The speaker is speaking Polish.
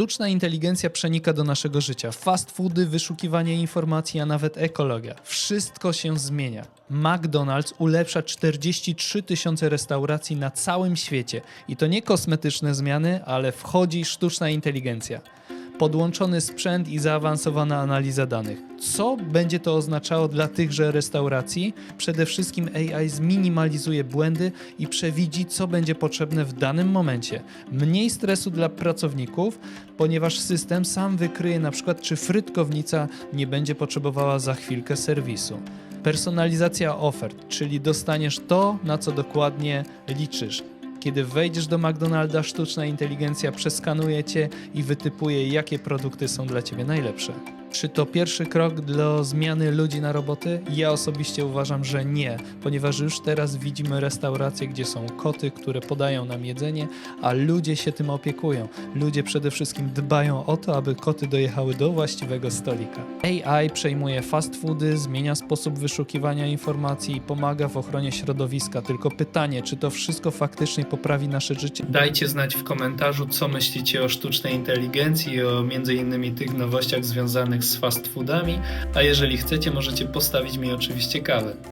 Sztuczna inteligencja przenika do naszego życia. Fast foody, wyszukiwanie informacji, a nawet ekologia. Wszystko się zmienia. McDonald's ulepsza 43 tysiące restauracji na całym świecie. I to nie kosmetyczne zmiany, ale wchodzi sztuczna inteligencja podłączony sprzęt i zaawansowana analiza danych. Co będzie to oznaczało dla tychże restauracji? Przede wszystkim AI zminimalizuje błędy i przewidzi, co będzie potrzebne w danym momencie. Mniej stresu dla pracowników, ponieważ system sam wykryje na przykład, czy frytkownica nie będzie potrzebowała za chwilkę serwisu. Personalizacja ofert, czyli dostaniesz to, na co dokładnie liczysz. Kiedy wejdziesz do McDonalda, sztuczna inteligencja przeskanuje cię i wytypuje, jakie produkty są dla ciebie najlepsze. Czy to pierwszy krok do zmiany ludzi na roboty? Ja osobiście uważam, że nie, ponieważ już teraz widzimy restauracje, gdzie są koty, które podają nam jedzenie, a ludzie się tym opiekują. Ludzie przede wszystkim dbają o to, aby koty dojechały do właściwego stolika. AI przejmuje fast foody, zmienia sposób wyszukiwania informacji i pomaga w ochronie środowiska. Tylko pytanie, czy to wszystko faktycznie poprawi nasze życie? Dajcie znać w komentarzu, co myślicie o sztucznej inteligencji i o między innymi tych nowościach związanych z fast foodami, a jeżeli chcecie, możecie postawić mi oczywiście kawę.